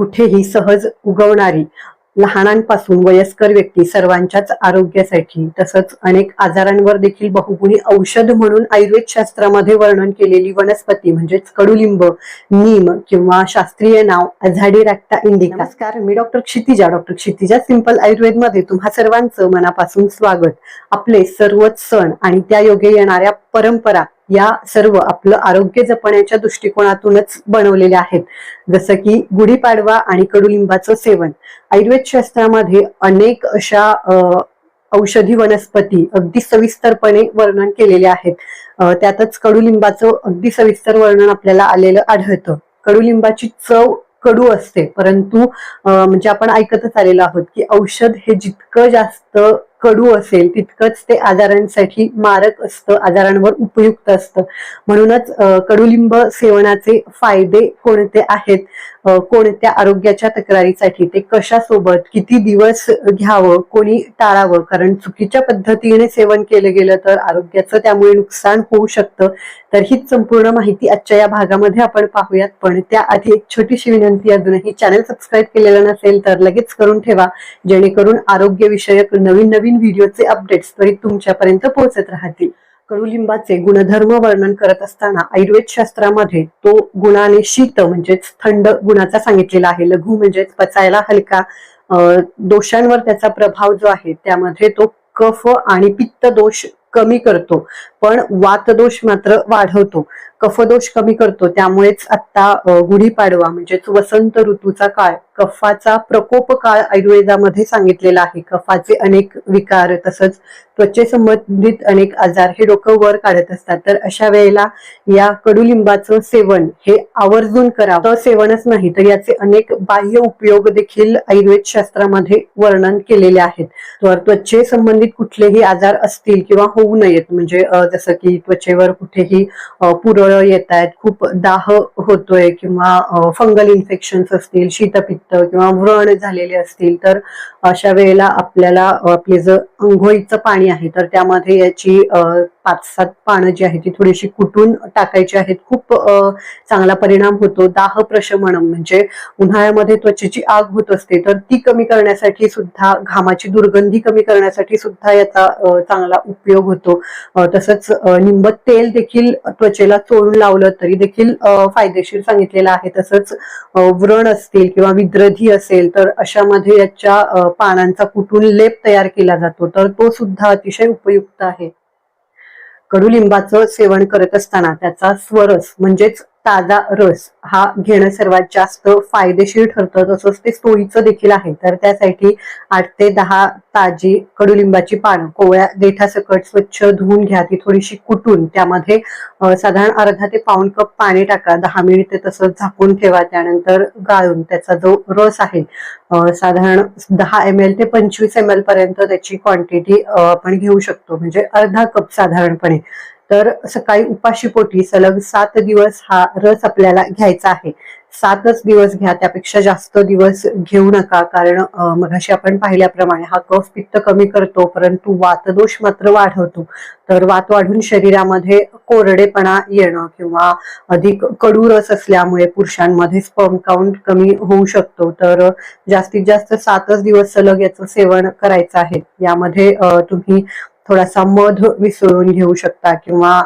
कुठेही सहज उगवणारी लहानांपासून वयस्कर व्यक्ती सर्वांच्याच आरोग्यासाठी तसंच अनेक आजारांवर देखील बहुगुणी औषध म्हणून आयुर्वेद शास्त्रामध्ये वर्णन केलेली वनस्पती म्हणजेच कडुलिंब नीम किंवा शास्त्रीय नाव अझाडी रॅक्टा इंडिका. नमस्कार मी doctor Kshitija. Doctor Kshitija simple आयुर्वेदमध्ये तुम्हा सर्वांचं मनापासून स्वागत. आपले सर्वच सण आणि त्या योगे येणाऱ्या परंपरा या सर्व आपलं आरोग्य जपण्याच्या दृष्टिकोनातूनच बनवलेल्या आहेत. जसं की गुढीपाडवा आणि कडुलिंबाचं सेवन. आयुर्वेद शास्त्रामध्ये अनेक अशा औषधी वनस्पती अगदी सविस्तरपणे वर्णन केलेले आहेत. त्यातच कडुलिंबाचं अगदी सविस्तर वर्णन आपल्याला आलेलं आढळतं. कडुलिंबाची चव कडू असते परंतु म्हणजे आपण ऐकतच आलेलो आहोत की औषध हे जितकं जास्त कडू असेल तितकंच ते आजारांसाठी मारक असतं आजारांवर उपयुक्त असतं. म्हणूनच कडुलिंब सेवनाचे फायदे कोणते आहेत? कोणत्या आरोग्याच्या तक्रारीसाठी? ते कशासोबत? किती दिवस घ्यावं? कोणी टाळावं? कारण चुकीच्या पद्धतीने सेवन केलं गेलं तर आरोग्याचं त्यामुळे नुकसान होऊ शकतं. तर हीच संपूर्ण माहिती आजच्या या भागामध्ये आपण पाहूयात. पण त्याआधी एक छोटीशी विनंती अजूनही चॅनल सबस्क्राईब केलेलं नसेल तर लगेच करून ठेवा. जेणेकरून आरोग्यविषयक नवीन नवीन नवीन व्हिडिओचे अपडेट्स त्वरित तुमच्यापर्यंत पोहोचत राहतील. कडुलिंबाचे गुणधर्म वर्णन करत असताना आयुर्वेद शास्त्रामध्ये तो गुणाने शीत म्हणजेच थंड गुणाचा सांगितलेला आहे. लघु म्हणजेच पचायला हलका दोषांवर त्याचा प्रभाव जो आहे त्यामध्ये तो कफ आणि पित्त दोष कमी करतो. पण वातदोष मात्र वाढवतो. कफदोष कमी करतो त्यामुळेच आता गुढीपाडवा म्हणजेच वसंत ऋतूचा काळ. कफाचा प्रकोप काळ आयुर्वेदामध्ये सांगितलेला आहे. कफाचे अनेक विकार तसंच त्वचे संबंधित अनेक आजार हे डोकं वर काढत असतात. तर अशा वेळेला या कडुलिंबाचं सेवन हे आवर्जून करावं. सेवनच नाही तर याचे अनेक बाह्य उपयोग देखील आयुर्वेद शास्त्रामध्ये वर्णन केलेले आहेत. तर त्वचे संबंधित कुठलेही आजार असतील किंवा होऊ नयेत म्हणजे जसं की त्वचेवर कुठेही पुरळ फळं येत आहेत खूप दाह होतोय किंवा फंगल इन्फेक्शन असतील शीतपित्त किंवा व्रण झालेले असतील तर अशा वेळेला आपल्याला आपले जर अंघोळीचं पाणी आहे तर त्यामध्ये याची पाच सात पानं जी आहेत ती थोडीशी कुटून टाकायची आहेत. खूप चांगला परिणाम होतो. दाह प्रशमन म्हणजे उन्हाळ्यामध्ये त्वचेची आग होत असते तर ती कमी करण्यासाठी सुद्धा घामाची दुर्गंधी कमी करण्यासाठी सुद्धा याचा चांगला उपयोग होतो. तसंच निंब तेल देखील त्वचेला चोळून लावलं तरी देखील फायदेशीर सांगितलेलं आहे. तसंच व्रण असतील किंवा विद्रधी असेल तर अशामध्ये याच्या पानांचा कुटून लेप तयार केला जातो तर तो सुद्धा अतिशय उपयुक्त आहे. कडुलिंबाचं सेवन करत असताना त्याचा स्वरस म्हणजेच ताजा रस हा घेणं सर्वात जास्त फायदेशीर ठरतं. तसंच ते सोयीचं देखील आहे. तर त्यासाठी आठ ते दहा ताजी कडुलिंबाची पानं कोवळ्या देठासकट स्वच्छ धुवून घ्या. ती थोडीशी कुटून त्यामध्ये साधारण अर्धा ते पाऊण कप पाणी टाका. दहा मिनिटे तसंच झाकून ठेवा. त्यानंतर गाळून त्याचा जो रस आहे साधारण दहा एम एल ते पंचवीस एम एल पर्यंत त्याची क्वांटिटी आपण घेऊ शकतो. म्हणजे अर्धा कप साधारणपणे. तर सकाळी उपाशीपोटी सलग सात दिवस हा रस आपल्याला घ्यायचा आहे. सातच दिवस घ्या त्यापेक्षा जास्त दिवस घेऊ नका. कारण मग आपण पाहिल्याप्रमाणे हा कफ पित्त कमी करतो परंतु वातदोष मात्र वाढवतो. तर वात वाढून शरीरामध्ये कोरडेपणा येणं किंवा अधिक कडू रस असल्यामुळे पुरुषांमध्ये स्पर्म काउंट कमी होऊ शकतो. तर जास्तीत जास्त सातच दिवस सलग याचं सेवन करायचं आहे. यामध्ये तुम्ही थोडासा मध मिसळून घेऊ शकता किंवा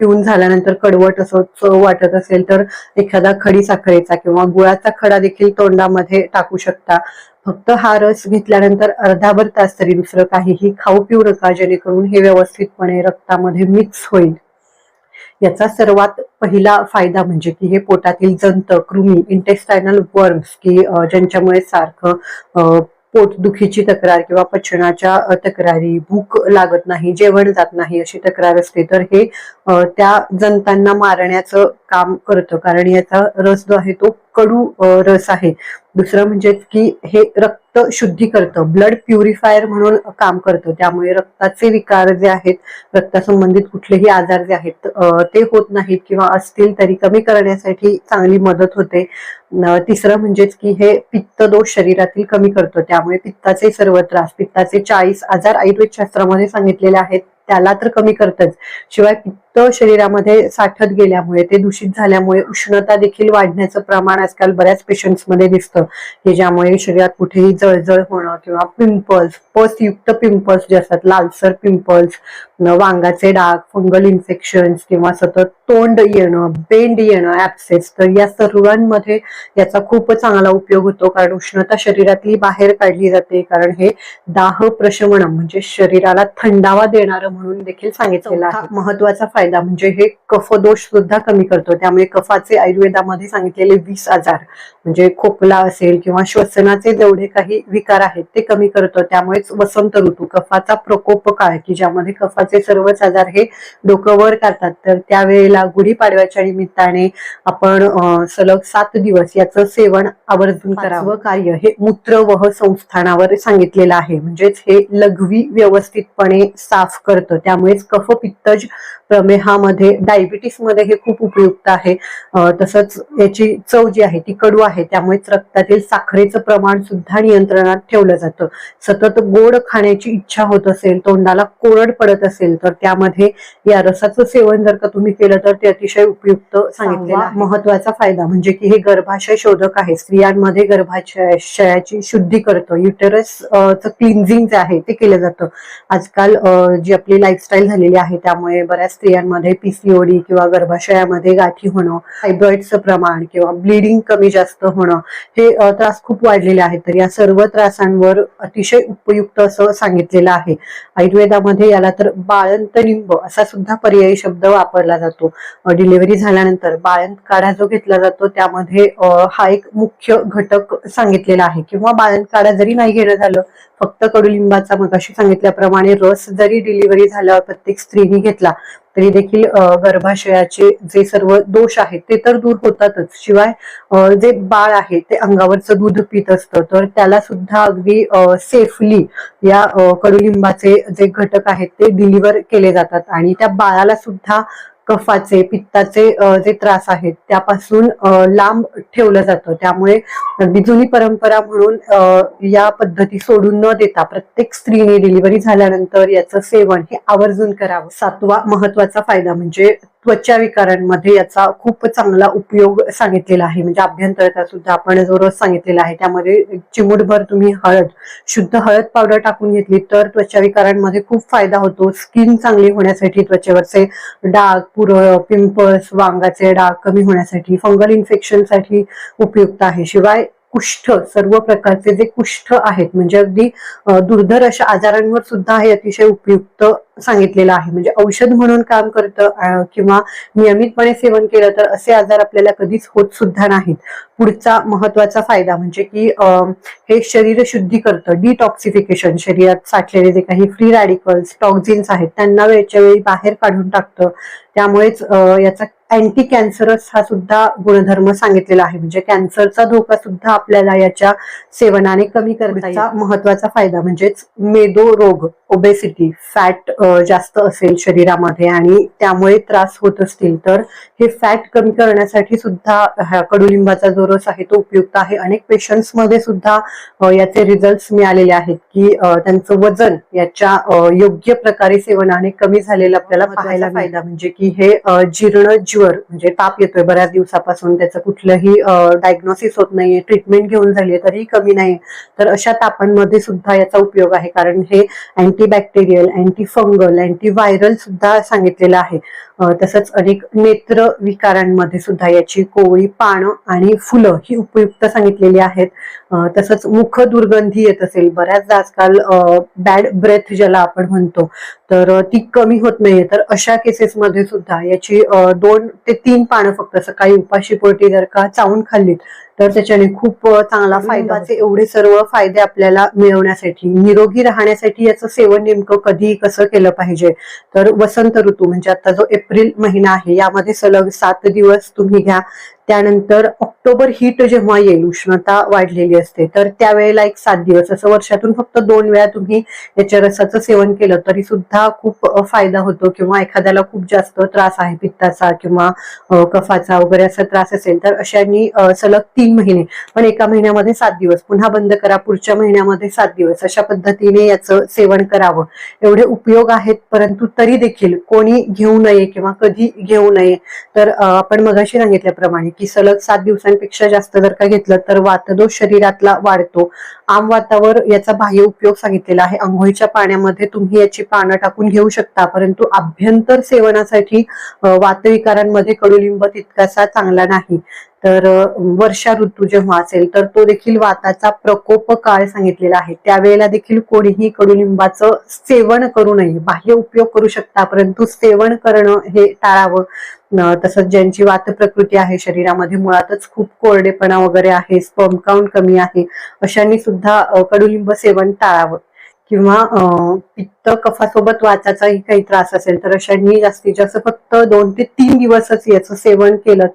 पिऊन झाल्यानंतर कडवट असं चव वाटत असेल तर एखादा खडी साखरेचा किंवा गुळाचा खडा देखील तोंडामध्ये टाकू शकता. फक्त हा रस घेतल्यानंतर अर्धाभर तास तरी दुसरं काहीही खाऊ पिऊ नका जेणेकरून हे व्यवस्थितपणे रक्तामध्ये मिक्स होईल. याचा सर्वात पहिला फायदा म्हणजे की हे पोटातील जंत कृमी इंटेस्टायनल वर्म्स की ज्यांच्यामुळे सारखं पोटदुखीची तक्रार किंवा पचनाच्या तक्रारी भूक लागत नाही जेवण जात नाही अशी तक्रार असते तर हे त्या जंतांना मारण्याचं काम करतं. कारण याचा रस जो आहे तो कडू रस आहे. दुसरं म्हणजे की हे रक्त शुद्धी करतं ब्लड प्युरिफायर म्हणून काम करतं. त्यामुळे रक्ताचे विकार जे आहेत रक्तासंबंधित कुठलेही आजार जे आहेत ते होत नाहीत किंवा असतील तरी कमी करण्यासाठी चांगली मदत होते. तिसरं म्हणजेच की हे पित्त दोष शरीरातील कमी करतं. त्यामुळे पित्ताचे सर्व त्रास पित्ताचे चाळीस आजार आयुर्वेद शास्त्रामध्ये सांगितलेले आहेत त्याला तर कमी करतच. शिवाय पित्त पित्त शरीरामध्ये साठत गेल्यामुळे ते दूषित झाल्यामुळे उष्णता देखील वाढण्याचं प्रमाण आजकाल बऱ्याच पेशंट्समध्ये दिसतं. की ज्यामुळे शरीरात कुठेही जळजळ होणं किंवा पिंपल्स पसयुक्त पिंपल्स जे असतात लालसर पिंपल्स वांगाचे डाग फंगल इन्फेक्शन्स किंवा सतत तोंड येणं बेंड येणं ऍप्सेस तर या सर्वांमध्ये याचा खूप चांगला उपयोग होतो. कारण उष्णता शरीरातली बाहेर काढली जाते. कारण हे दाह प्रशमन म्हणजे शरीराला थंडावा देणारं म्हणून देखील सांगितलेलं आहे. महत्त्वाचा फायदा म्हणजे हे कफदोष सुद्धा कमी करतो. त्यामुळे कफाचे आयुर्वेदामध्ये सांगितलेले वीस आजार म्हणजे खोकला असेल किंवा श्वसनाचे जेवढे काही विकार आहेत ते कमी करतो. त्यामुळेच वसंत ऋतू कफाचा प्रकोप काळ की ज्यामध्ये कफाचे सर्वच आजार हे डोकं वर करतात. तर त्यावेळेला गुढीपाडव्याच्या निमित्ताने आपण सलग सात दिवस याचं सेवन आवर्जून करावं. कार्य हे मूत्रवह संस्थानावर सांगितलेलं आहे. म्हणजेच हे लघवी व्यवस्थितपणे साफ करतं. त्यामुळेच कफ पित्तज प्रमेहामध्ये डायबिटीसमध्ये हे खूप उपयुक्त आहे. तसंच याची चव जी आहे ती कडू आहे. त्यामुळेच रक्तातील साखरेचं प्रमाण सुद्धा नियंत्रणात ठेवलं जातं. सतत गोड खाण्याची इच्छा होत असेल तोंडाला कोरड पडत असेल तर त्यामध्ये या रसाचं सेवन जर का तुम्ही केलं तर ते अतिशय उपयुक्त सांगितलेलं. महत्त्वाचा फायदा म्हणजे की हे गर्भाशय शोधक आहे. स्त्रियांमध्ये गर्भाशयाची शुद्धी करतं. युटरस क्लिन्झिंग जे आहे ते केलं जातं. आजकाल जी आपली लाईफस्टाईल झालेली आहे त्यामुळे बऱ्याच स्त्रियांमध्ये पीसीओडी किंवा गर्भाशयामध्ये गाठी होणं फायब्रॉइडचं प्रमाण किंवा ब्लिडिंग कमी जास्त होणं हे त्रास खूप वाढलेले आहेत. तर या सर्व त्रासांवर अतिशय उपयुक्त असं सांगितलेलं आहे. आयुर्वेदामध्ये याला तर बाळंत निंब असा सुद्धा पर्यायी शब्द वापरला जातो. डिलिव्हरी झाल्यानंतर बाळंत काढा जो घेतला जातो त्यामध्ये हा एक मुख्य घटक सांगितलेला आहे. किंवा बाळंत काढा जरी नाही घेणं झालं फक्त कडुलिंबाचा मगाशी सांगितल्याप्रमाणे रस जरी डिलिव्हरी झाल्यावर प्रत्येक स्त्रीने घेतला तरी देखील गर्भाशयाचे जे सर्व दोष आहेत ते तर दूर होतातच. शिवाय जे बाळ आहे ते अंगावरचं दूध पित असतं. तर त्याला सुद्धा अगदी सेफली या कडुलिंबाचे जे घटक आहेत ते डिलिव्हर केले जातात. आणि त्या बाळाला सुद्धा कफाचे पित्ताचे जे त्रास आहेत त्यापासून लांब ठेवलं जातं. त्यामुळे अगदी जुनी परंपरा म्हणून या पद्धती सोडून न देता प्रत्येक स्त्रीने डिलिव्हरी झाल्यानंतर याचं सेवन हे आवर्जून करावं. सातवा महत्त्वाचा फायदा म्हणजे त्वचा विकारांमध्ये याचा खूप चांगला उपयोग सांगितलेला आहे. म्हणजे अभ्यंतरता सुद्धा आपण जो रस सांगितलेला आहे त्यामध्ये चिमूटभर तुम्ही हळद शुद्ध हळद पावडर टाकून घेतली तर त्वचा विकारांमध्ये खूप फायदा होतो. स्किन चांगली होण्यासाठी त्वचेवरचे डाग पुरळ पिंपल्स वांगाचे डाग कमी होण्यासाठी फंगल इन्फेक्शनसाठी उपयुक्त आहे. शिवाय कुष्ठ सर्व प्रकारचे जे कुष्ठ आहेत म्हणजे अगदी दुर्धर अशा आजारांवर सुद्धा हे अतिशय उपयुक्त सांगितलेलं आहे. म्हणजे औषध म्हणून काम करतं किंवा नियमितपणे सेवन केलं तर असे आजार आपल्याला कधीच होत सुद्धा नाहीत. पुढचा महत्त्वाचा फायदा म्हणजे की हे शरीर शुद्धी करतं. डिटॉक्सिफिकेशन शरीरात साठलेले जे काही फ्री रॅडिकल्स टॉक्झिन्स आहेत त्यांना वेळच्या वेळी बाहेर काढून टाकतं. त्यामुळेच याचा अँटी कॅन्सरस हा सुद्धा गुणधर्म सांगितलेला आहे. म्हणजे कॅन्सरचा धोका सुद्धा आपल्याला याच्या सेवनाने कमी करता येईल. महत्त्वाचा फायदा म्हणजेच मेदो रोग ओबेसिटी फॅट जास्त असेल शरीरामध्ये आणि त्यामुळे त्रास होत असतील तर हे फॅट कमी करण्यासाठी सुद्धा कडुलिंबाचा जो रस आहे तो उपयुक्त आहे. अनेक पेशंट्समध्ये सुद्धा याचे रिझल्ट मिळालेले आहेत की त्यांचं वजन याच्या योग्य प्रकारे सेवनाने कमी झालेलं आपल्याला पाहायला फायदा. म्हणजे की हे जीर्ण ज्वर म्हणजे ताप येतोय बऱ्याच दिवसापासून त्याचं कुठलंही डायग्नोसिस होत नाहीये ट्रीटमेंट घेऊन झाली तरीही कमी नाही तर अशा तापांमध्ये सुद्धा याचा उपयोग आहे. कारण हे antibacterial anti fungal anti viral सुद्धा सांगितलेलं आहे. तसंच अनेक नेत्र विकारांमध्ये सुद्धा याची कोवळी पानं आणि फुलं ही उपयुक्त सांगितलेली आहेत. तसंच मुख दुर्गंधी येत असेल बऱ्याचदा आजकाल बॅड ब्रेथ ज्याला आपण म्हणतो तर ती कमी होत नाहीये. तर अशा केसेसमध्ये सुद्धा याची दोन ते तीन पानं फक्त सकाळी उपाशी पोटी जर का चावून खाल्लीत तर त्याच्याने खूप चांगला फायदाचे एवढे सर्व फायदे आपल्याला मिळवण्यासाठी निरोगी राहण्यासाठी याचं सेवन नेमकं कधी कसं केलं पाहिजे? तर वसंत ऋतू म्हणजे आता जो एप्रिल महिना आहे. यामध्ये सलग सात दिवस तुम्ही घ्या. त्यानंतर ऑक्टोबर हीट जेव्हा येईल उष्णता वाढलेली असते तर त्यावेळेला एक सात दिवस असं वर्षातून फक्त दोन वेळा तुम्ही याच्या रसाचं सेवन केलं तरी सुद्धा खूप फायदा होतो किंवा एखाद्याला खूप जास्त त्रास आहे पित्ताचा किंवा कफाचा वगैरे असा त्रास असेल तर अशांनी सलग तीन महिने पण एका महिन्यामध्ये सात दिवस पुन्हा बंद करा पुढच्या महिन्यामध्ये सात दिवस अशा पद्धतीने याचं सेवन करावं. एवढे उपयोग आहेत परंतु तरी देखील कोणी घेऊ नये किंवा कधी घेऊ नये तर आपण मगाशी सांगितल्याप्रमाणे की सलग सात दिवसांपेक्षा जास्त जर का घेतलं तर वातदोष शरीरातला वाढतो. आम वातावर याचा बाह्य उपयोग सांगितलेला आहे. आंघोळीच्या पाण्यामध्ये तुम्ही याची पानं टाकून घेऊ शकता परंतु अभ्यंतर सेवनासाठी वातविकारांमध्ये कडुलिंब तितकासा चांगला नाही. तर वर्षा ऋतू जेव्हा असेल तर तो देखील वाताचा प्रकोप काळ सांगितलेला आहे. त्यावेळेला देखील कोणीही कडुलिंबाचं सेवन करू नये. बाह्य उपयोग करू शकता परंतु सेवन करणं हे टाळावं. तसंच ज्यांची वात प्रकृती आहे शरीरामध्ये मुळातच खूप कोरडेपणा वगैरे आहे स्पर्म काउंट कमी आहे अशांनी सुद्धा कडुलिंब सेवन टाळावं. किंवा फक्त कफासोबत वाचाचाही काही त्रास असेल तर अशांनी जास्तीत जास्त फक्त दोन ते तीन दिवसच याचं सेवन केलं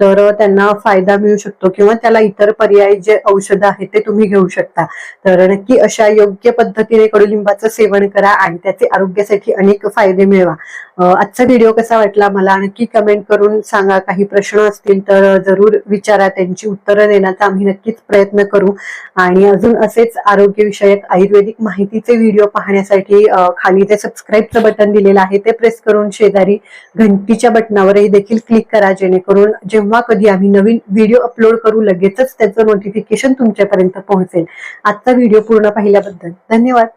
तर त्यांना फायदा मिळू शकतो किंवा त्याला इतर पर्यायी जे औषधं आहेत ते तुम्ही घेऊ शकता. तर नक्की अशा योग्य पद्धतीने कडुलिंबाचं सेवन करा आणि त्याचे आरोग्यासाठी अनेक फायदे मिळवा. आजचा व्हिडिओ कसा वाटला मला नक्की कमेंट करून सांगा. काही प्रश्न असतील तर जरूर विचारा. त्यांची उत्तरं देण्याचा आम्ही नक्कीच प्रयत्न करू. आणि अजून असेच आरोग्यविषयक आयुर्वेदिक माहितीचे व्हिडिओ पाहण्यासाठी खाली ते सबस्क्राईबचं बटन दिलेलं आहे ते प्रेस करून शेजारी घंटीच्या बटनावरही देखील क्लिक करा जेणेकरून जेव्हा कधी आम्ही नवीन व्हिडिओ अपलोड करू लगेचच त्याचं नोटिफिकेशन तुमच्यापर्यंत पोहोचेल. आजचा व्हिडिओ पूर्ण पाहिल्याबद्दल धन्यवाद.